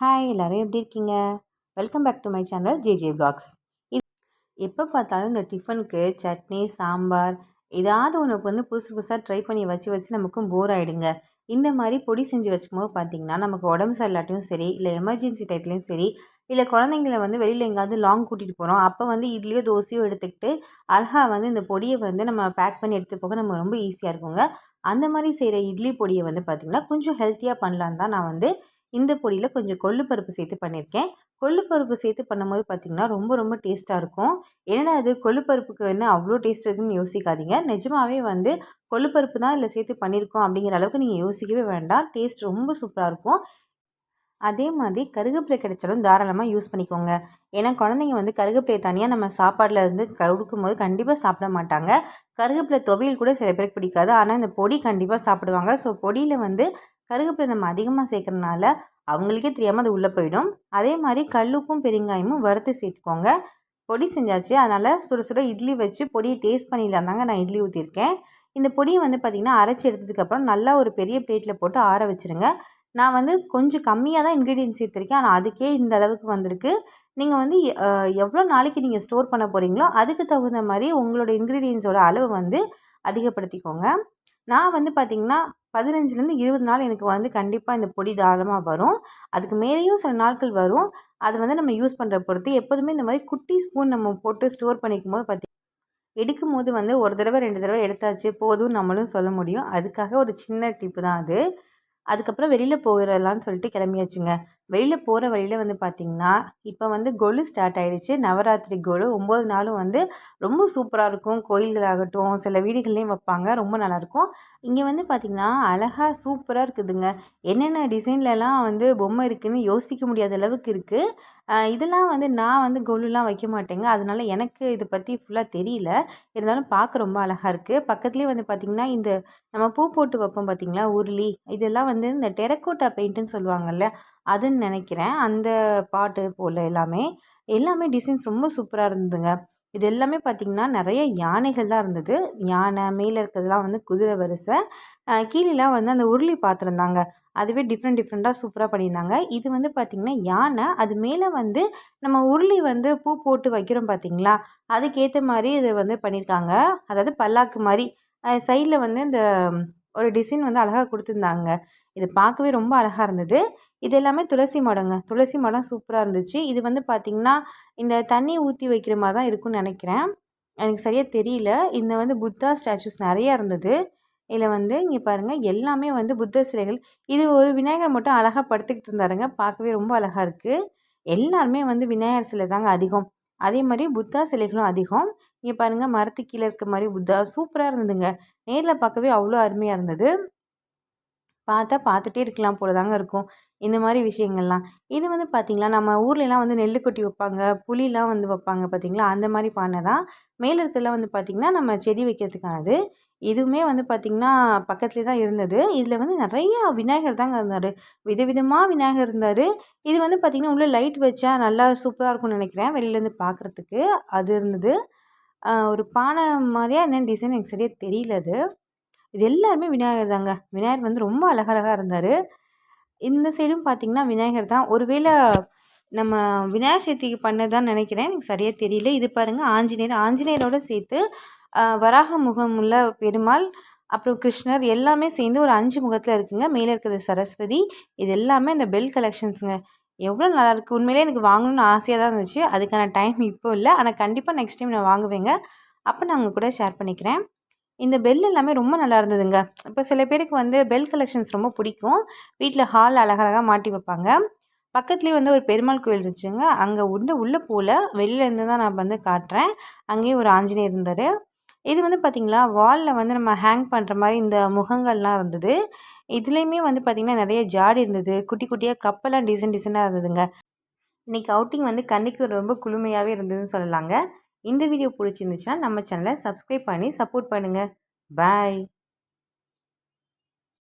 Hi எல்லோரும் எப்படி இருக்கீங்க? Welcome back to my channel J J blogs இது எப்போ பார்த்தாலும் இந்த டிஃபனுக்கு சட்னி சாம்பார் ஏதாவது ஒன்று வந்து புதுசு புதுசாக ட்ரை பண்ணி வச்சு வச்சு நமக்கும் போர் ஆகிடுங்க இந்த மாதிரி பொடி செஞ்சு வச்சுக்கும் போது பார்த்திங்கன்னா நமக்கு உடம்பு சரியில்லாட்டியும் சரி இல்லை எமர்ஜென்சி டயத்துலையும் சரி இல்லை குழந்தைங்கள வந்து வெளியில் எங்கேயாவது லாங் கூட்டிகிட்டு போகிறோம் அப்போ வந்து இட்லியோ தோசையோ எடுத்துக்கிட்டு அழகாக வந்து இந்த பொடியை வந்து நம்ம பேக் பண்ணி எடுத்து போக நம்ம ரொம்ப ஈஸியாக இருக்குங்க. அந்த மாதிரி செய்கிற இட்லி பொடியை வந்து பார்த்திங்கன்னா கொஞ்சம் ஹெல்த்தியாக பண்ணலான்னு தான் நான் வந்து இந்த பொடியில் கொஞ்சம் கொள்ளு பருப்பு சேர்த்து பண்ணியிருக்கேன். கொள்ளு பருப்பு சேர்த்து பண்ணும்போது பார்த்திங்கன்னா ரொம்ப ரொம்ப டேஸ்ட்டாக இருக்கும். என்னடா அது கொள்ளு பருப்புக்கு என்ன அவ்வளோ டேஸ்ட் இருக்குதுன்னு யோசிக்காதீங்க. நிஜமாகவே வந்து கொள்ளு பருப்பு தான் இதில் சேர்த்து பண்ணியிருக்கோம் அப்படிங்கிற அளவுக்கு நீங்கள் யோசிக்கவே வேண்டாம். டேஸ்ட் ரொம்ப சூப்பராக இருக்கும். அதே மாதிரி கருகப்பிலை கிடைச்சாலும் தாராளமாக யூஸ் பண்ணிக்கோங்க. ஏன்னா குழந்தைங்க வந்து கருகப்பிலையை தனியாக நம்ம சாப்பாடில் இருந்து கொடுக்கும்போது கண்டிப்பாக சாப்பிட மாட்டாங்க. கருகப்பிலை துவையல் கூட சில பேருக்கு பிடிக்காது. ஆனால் இந்த பொடி கண்டிப்பாக சாப்பிடுவாங்க. ஸோ பொடியில் வந்து கருவேப்பிலை நம்ம அதிகமாக சேர்க்குறனால அவங்களுக்கே தெரியாமல் அது உள்ளே போயிடும். அதே மாதிரி கல்லுப்பும் பெருங்காயமும் வறுத்து சேர்த்துக்கோங்க. பொடி செஞ்சாச்சு. அதனால் சுட சுட இட்லி வச்சு பொடியை டேஸ்ட் பண்ணிடலாம். தாங்க நான் இட்லி ஊற்றிருக்கேன் இந்த பொடியை வந்து பார்த்திங்கன்னா அரைச்சி எடுத்ததுக்கப்புறம் நல்லா ஒரு பெரிய பிளேட்டில் போட்டு ஆற வச்சுருங்க. நான் வந்து கொஞ்சம் கம்மியாக தான் இன்க்ரீடியன்ஸ் சேர்த்துருக்கேன். ஆனால் அதுக்கே இந்த அளவுக்கு வந்திருக்கு. நீங்கள் வந்து எவ்வளோ நாளைக்கு நீங்கள் ஸ்டோர் பண்ண போகிறீங்களோ அதுக்கு தகுந்த மாதிரி உங்களோட இன்க்ரீடியன்ஸோட அளவு வந்து அதிகப்படுத்திக்கோங்க. நான் வந்து பார்த்திங்கன்னா பதினஞ்சுலேருந்து இருபது நாள் எனக்கு வந்து கண்டிப்பாக இந்த பொடி தாராளமாக வரும். அதுக்கு மேலேயும் சில நாட்கள் வரும். அது வந்து நம்ம யூஸ் பண்ணுற பொறுத்து எப்போதுமே இந்த மாதிரி குட்டி ஸ்பூன் நம்ம போட்டு ஸ்டோர் பண்ணிக்கும் போது பார்த்தி எடுக்கும் போது வந்து ஒரு தடவை ரெண்டு தடவை எடுத்தாச்சு போதும் நம்மளும் சொல்ல முடியும். அதுக்காக ஒரு சின்ன டிப்பு தான் அது. அதுக்கப்புறம் வெளியில் போயிடலான்னு சொல்லிட்டு கிளம்பியாச்சுங்க. வெளியில் போகிற வழியில் வந்து பார்த்திங்கன்னா இப்போ வந்து கொலு ஸ்டார்ட் ஆகிடுச்சு நவராத்திரி கொலு ஒம்பது நாளும் வந்து ரொம்ப சூப்பராக இருக்கும். கோயில்களாகட்டும் சில வீடுகள்லேயும் வைப்பாங்க. ரொம்ப நல்லாயிருக்கும். இங்கே வந்து பார்த்திங்கன்னா அழகாக சூப்பராக இருக்குதுங்க. என்னென்ன டிசைன்லலாம் வந்து பொம்மை இருக்குதுன்னு யோசிக்க முடியாத அளவுக்கு இருக்குது இதெல்லாம் வந்து நான் வந்து கொலுலாம் வைக்க மாட்டேங்க. அதனால எனக்கு இதை பற்றி ஃபுல்லாக தெரியல. இருந்தாலும் பார்க்க ரொம்ப அழகாக இருக்குது பக்கத்துலேயே வந்து பார்த்திங்கன்னா இந்த நம்ம பூ போட்டு வைப்போம் பார்த்திங்களா உருளி. இதெல்லாம் வந்து இந்த டெரக்கோட்டா பெயிண்ட்டுன்னு சொல்லுவாங்கள்ல அதுன்னு நினைக்கிறேன். அந்த பாட்டு போல் எல்லாமே. எல்லாமே டிசைன்ஸ் ரொம்ப சூப்பராக இருந்ததுங்க. இது எல்லாமே பார்த்திங்கன்னா நிறைய யானைகள் தான் இருந்தது. யானை மேலே இருக்கிறதுலாம் வந்து குதிரை வரிசை. கீழேலாம் வந்து அந்த உருளி பார்த்துருந்தாங்க அதுவே டிஃப்ரெண்ட் டிஃப்ரெண்ட்டாக சூப்பராக பண்ணியிருந்தாங்க. இது வந்து பார்த்திங்கன்னா யானை அது மேலே வந்து நம்ம உருளி வந்து பூ போட்டு வைக்கிறோம் பார்த்திங்களா அதுக்கேற்ற மாதிரி இதை வந்து பண்ணியிருக்காங்க. அதாவது பல்லாக்கு மாதிரி. சைடில் வந்து இந்த ஒரு டிசைன் வந்து அழகாக கொடுத்துருந்தாங்க. இது பார்க்கவே ரொம்ப அழகாக இருந்தது. இது எல்லாமே துளசி மடங்க. துளசி மடம் சூப்பராக இருந்துச்சு. இது வந்து பார்த்திங்கன்னா இந்த தண்ணி ஊற்றி வைக்கிற மாதிரி தான் இருக்கும்னு நினைக்கிறேன். எனக்கு சரியாக தெரியல. இந்த வந்து புத்தா ஸ்டாச்சூஸ் நிறையா இருந்தது. இதில் வந்து இங்கே பாருங்கள் எல்லாமே வந்து புத்த சிலைகள். இது ஒரு விநாயகர் மட்டும் அழகாக படுத்துக்கிட்டு இருந்தாருங்க. பார்க்கவே ரொம்ப அழகாக இருக்குது எல்லாருமே வந்து விநாயகர் சிலை தாங்க அதிகம். அதே மாதிரி புத்தா சிலைகளும் அதிகம். இங்கே பாருங்கள் மரத்து கீழே இருக்க மாதிரி புத்தா சூப்பராக இருந்ததுங்க. நேரில் பார்க்கவே அவ்வளோ அருமையாக இருந்தது. பார்த்தா பார்த்துட்டே இருக்கலாம் போல தாங்க இருக்கும். இந்த மாதிரி விஷயங்கள்லாம். இது வந்து பார்த்திங்களா நம்ம ஊர்லலாம் வந்து நெல் கொட்டி வைப்பாங்க புளிலாம் வந்து வைப்பாங்க பார்த்திங்களா அந்த மாதிரி பானை தான். மேலே இருக்கிறதுலாம் வந்து பார்த்திங்கன்னா நம்ம செடி வைக்கிறதுக்கானது. இதுவுமே வந்து பார்த்திங்கன்னா பக்கத்துலேயே தான் இருந்தது. இதில் வந்து நிறையா விநாயகர் தாங்க இருந்தார். விதவிதமாக விநாயகர் இருந்தார். இது வந்து பார்த்திங்கன்னா உள்ளே லைட் வச்சா நல்லா சூப்பராக இருக்கும்னு நினைக்கிறேன். வெளியிலேருந்து பார்க்குறதுக்கு அது இருந்தது. ஒரு பானை மாதிரியா என்ன டிசைன் எனக்கு சரியாக தெரியல அது. இது எல்லாருமே விநாயகர் தாங்க. விநாயகர் வந்து ரொம்ப அழகழகாக இருந்தார். இந்த சைடும் பார்த்திங்கன்னா விநாயகர் தான். ஒருவேளை நம்ம விநாயகர் சதுர்த்திக்கு பண்ணதான் நினைக்கிறேன். எனக்கு சரியாக தெரியல. இது பாருங்கள் ஆஞ்சநேயர். ஆஞ்சநேயரோடு சேர்த்து வராக முகம் உள்ள பெருமாள் அப்புறம் கிருஷ்ணர் எல்லாமே சேர்ந்து ஒரு அஞ்சு முகத்தில் இருக்குங்க. மேலே இருக்கிறது சரஸ்வதி. இது எல்லாமே இந்த பெல் கலெக்ஷன்ஸுங்க எவ்வளோ நல்லாயிருக்கு உண்மையிலே எனக்கு வாங்கணும்னு ஆசையாக தான் இருந்துச்சு. அதுக்கான டைம் இப்போ இல்லை. ஆனால் கண்டிப்பாக நெக்ஸ்ட் டைம் நான் வாங்குவேங்க. அப்போ நான் உங்கள் கூட ஷேர் பண்ணிக்கிறேன். இந்த பெல் எல்லாமே ரொம்ப நல்லா இருந்ததுங்க. இப்போ சில பேருக்கு வந்து பெல் கலெக்ஷன்ஸ் ரொம்ப பிடிக்கும். வீட்டில் ஹால் அழகழகாக மாட்டி வைப்பாங்க. பக்கத்துலேயே வந்து ஒரு பெருமாள் கோயில் இருந்துச்சுங்க. அங்கே வந்து உள்ளே போல் வெளியிலேருந்து தான் நான் வந்து காட்டுறேன். அங்கேயும் ஒரு ஆஞ்சநேயர் இருந்தார். இது வந்து பார்த்திங்களா வாலில் வந்து நம்ம ஹேங் பண்ணுற மாதிரி இந்த முகங்கள்லாம் இருந்தது. இதுலேயுமே வந்து பார்த்திங்கன்னா நிறைய ஜாடி இருந்தது. குட்டி குட்டியாக கப்பெல்லாம் டிசைன் டிசைனாக இருந்ததுங்க. இன்றைக்கி அவுட்டிங் வந்து கண்ணுக்கு ரொம்ப குளுமையாகவே இருந்ததுன்னு சொல்லலாங்க. இந்த வீடியோ பிடிச்சிருந்துச்சுன்னா நம்ம சேனலை சப்ஸ்கிரைப் பண்ணி சப்போர்ட் பண்ணுங்கள் பாய்